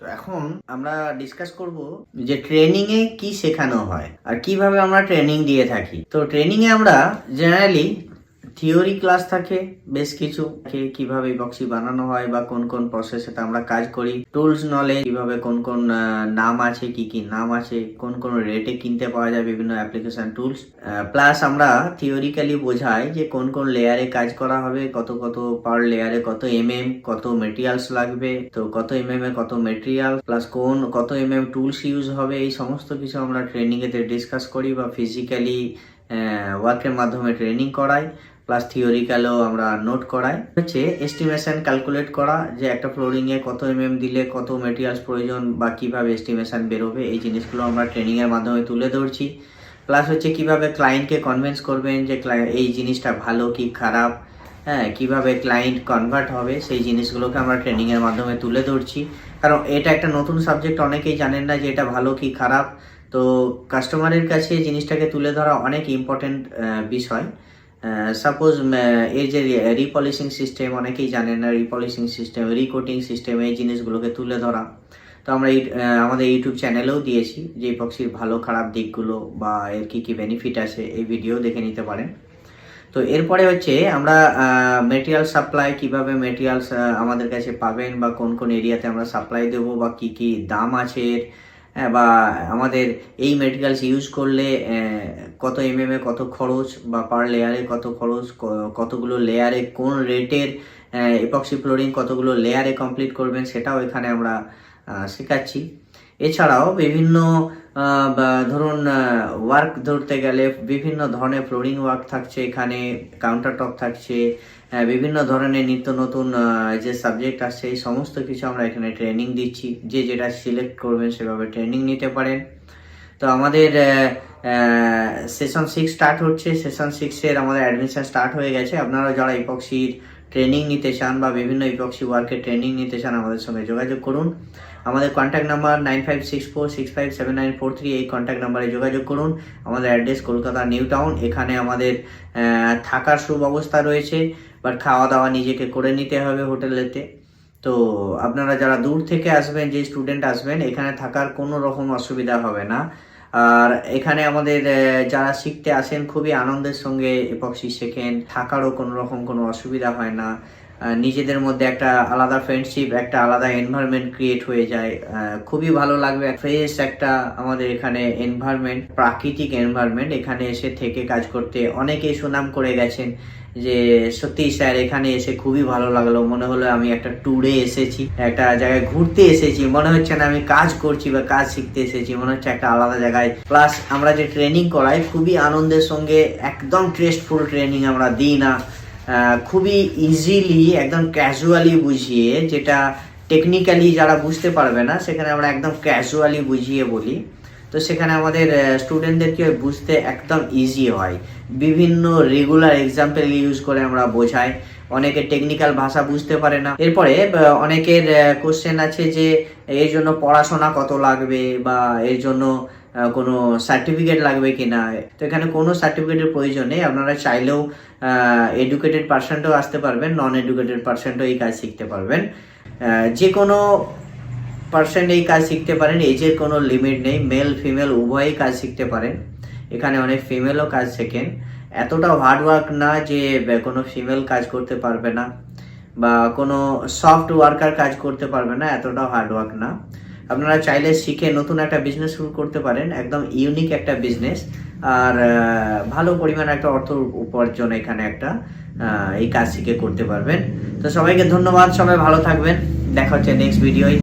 তো এখন আমরা ডিসকাস করব যে ট্রেনিং এ কি শেখানো হয় আর কীভাবে আমরা ট্রেনিং দিয়ে থাকি। তো ট্রেনিং এ আমরা জেনারেলি থিওরি ক্লাস থাকে, বেশ কিছু কীভাবে বক্সি বানানো হয় বা কোন কোন প্রসেসে আমরা কাজ করি টুলস নলেজ কীভাবে কোন কোন নাম আছে, কি কি নাম আছে, কোন কোন রেটে কিনতে পাওয়া যায় বিভিন্ন অ্যাপ্লিকেশন টুলস প্লাস আমরা থিওরিক্যালি বোঝাই যে কোন কোন লেয়ারে কাজ করা হবে, কত কত পার লেয়ারে কত এম এম কত মেটেরিয়ালস লাগবে, তো কত এম এম এ কত মেটেরিয়াল প্লাস কোন, কত এম এম টুলস ইউজ হবে, এই সমস্ত কিছু আমরা ট্রেনিং এতে ডিসকাস করি বা ফিজিক্যালি ওয়ার্কের মাধ্যমে ট্রেনিং করাই। প্লাস থিওরিক্যালও আমরা নোট করাই। হচ্ছে এস্টিমেশন ক্যালকুলেট করা যে একটা ফ্লোরিং এ কত এমএম দিলে কত মেটেরিয়ালস প্রয়োজন বা কীভাবে এস্টিমেশন বেরোবে, এই জিনিসগুলো আমরা ট্রেনিং এর মাধ্যমে তুলে ধরছি। প্লাস হচ্ছে কীভাবে ক্লায়েন্টকে কনভিন্স করবেন যে এই জিনিসটা ভালো কি খারাপ হ্যাঁ কীভাবে ক্লায়েন্ট কনভার্ট হবে, সেই জিনিসগুলোকে আমরা ট্রেনিং এর মাধ্যমে তুলে ধরছি। কারণ এটা একটা নতুন সাবজেক্ট অনেকেই জানেন না যে এটা ভালো কি খারাপ। তো কাস্টমারের কাছে জিনিসটাকে তুলে ধরা অনেক ইম্পর্টেন্ট বিষয়। সাপোজ এর যে রিপলিশিং সিস্টেম অনেকেই জানেন না রিপলিশিং সিস্টেম রিকোটিং সিস্টেম এই জিনিসগুলোকে তুলে ধরা। তো আমরা এই আমাদের ইউটিউব চ্যানেলেও দিয়েছি যে ইপক্সির ভালো, খারাপ দিকগুলো বা এর কী কী বেনিফিট আছে, এই ভিডিও দেখে নিতে পারেন। তো এরপরে হচ্ছে, আমরা মেটেরিয়াল সাপ্লাই কীভাবে মেটেরিয়ালস আমাদের কাছে পাবেন বা কোন কোন এরিয়াতে আমরা সাপ্লাই দেব বা কি কি দাম আছে এর বা আমাদের এই মেটেরিয়ালস ইউজ করলে কত এমএম এ কত খরচ, বা পার লেয়ারে কত খরচ কতগুলো লেয়ারে কোন রেটের এপক্সি ফ্লোরিং কতগুলো লেয়ারে কমপ্লিট করবেন, সেটাও এখানে আমরা শেখাচ্ছি। এছাড়াও বিভিন্ন ধরুন ওয়ার্ক ধরতে গেলে বিভিন্ন ধরনের ফ্লোরিং ওয়ার্ক থাকছে এখানে কাউন্টার টপ থাকছে বিভিন্ন ধরনের নিত্য নতুন যে সাবজেক্ট আসছে, এই সমস্ত কিছু আমরা এখানে ট্রেনিং দিচ্ছি। যে যেটা সিলেক্ট করবেন সেভাবে ট্রেনিং নিতে পারেন। তো আমাদের সেশন সিক্স স্টার্ট হচ্ছে। সেশন সিক্সের আমাদের অ্যাডমিশন স্টার্ট হয়ে গেছে। আপনারা যারা ইপক্সির ট্রেনিং নিতে চান বা বিভিন্ন ইপক্সি ওয়ার্কের ট্রেনিং নিতে চান, আমাদের সঙ্গে যোগাযোগ করুন। আমাদের contact number nine five six four six five seven nine four three এই কন্ট্যাক্ট নাম্বারে যোগাযোগ করুন। আমাদের অ্যাড্রেস কলকাতা নিউ টাউন এখানে আমাদের থাকার সুব্যবস্থা রয়েছে বাট খাওয়া দাওয়া নিজেকে করে নিতে হবে হোটেলেতে তো আপনারা যারা দূর থেকে আসবেন, যে স্টুডেন্ট আসবেন, এখানে থাকার কোনো রকম অসুবিধা হবে না। আর এখানে আমাদের যারা শিখতে আসেন, খুবই আনন্দের সঙ্গে এপক্সি শেখেন থাকারও কোনো রকম কোনো অসুবিধা হয় না। নিজেদের মধ্যে একটা আলাদা ফ্রেন্ডশিপ একটা আলাদা এনভায়রনমেন্ট ক্রিয়েট হয়ে যায়। খুবই ভালো লাগবে। ফ্রেশ একটা আমাদের এখানে এনভায়রনমেন্ট প্রাকৃতিক এনভায়রনমেন্ট এখানে এসে থেকে কাজ করতে। অনেকেই সুনাম করে গেছেন। যে সত্যি স্যার, এখানে এসে খুবই ভালো লাগল। মনে হলো আমি একটা ট্যুরে এসেছি, একটা জায়গায় ঘুরতে এসেছি। মনে হচ্ছে না আমি কাজ করছি বা কাজ শিখতে এসেছি, মনে হচ্ছে একটা আলাদা জায়গায়। প্লাস আমরা যে ট্রেনিং করাই, খুবই আনন্দের সঙ্গে, একদম টেস্টফুল ট্রেনিং আমরা দিই না। খুবই ইজিলি একদম ক্যাজুয়ালি বুঝিয়ে, যেটা টেকনিক্যালি যারা বুঝতে পারবে না, সেখানে আমরা একদম ক্যাজুয়ালি বুঝিয়ে বলি। তো সেখানে আমাদের স্টুডেন্টদেরকে বুঝতে একদম ইজি হয়। বিভিন্ন রেগুলার এক্সাম্পল ইউজ করে আমরা বোঝাই। অনেকে টেকনিক্যাল ভাষা বুঝতে পারে না। এরপরে অনেকের কোশ্চেন আছে যে, এর জন্য পড়াশোনা কত লাগবে বা এর জন্য কোনো সার্টিফিকেট লাগবে কিনা। তো এখানে কোনো সার্টিফিকেটের প্রয়োজন নেই। আপনারা চাইলেও এডুকেটেড পার্সেন্টও আসতে পারবেন নন এডুকেটেড পার্সেন্টও এই কাজ শিখতে পারবেন। যে কোনো পার্সেন্ট এই কাজ শিখতে পারেন এজের কোনো লিমিট নেই মেল ফিমেল উভয়ই কাজ শিখতে পারেন। এখানে অনেক ফিমেলও কাজ শেখেন। এতটাও হার্ড ওয়ার্ক না যে কোনো ফিমেল কাজ করতে পারবে না, বা কোনো সফট ওয়ার্কার কাজ করতে পারবে না এতটাও হার্ড ওয়ার্ক না। আপনারা চাইলে শিখে নতুন একটা বিজনেস শুরু করতে পারেন, একদম ইউনিক একটা বিজনেস আর ভালো পরিমাণ একটা অর্থ উপার্জন এখানে একটা এই কাজ শিখে করতে পারবেন। তো সবাইকে ধন্যবাদ, সবাই ভালো থাকবেন। দেখা হচ্ছে নেক্সট ভিডিওয়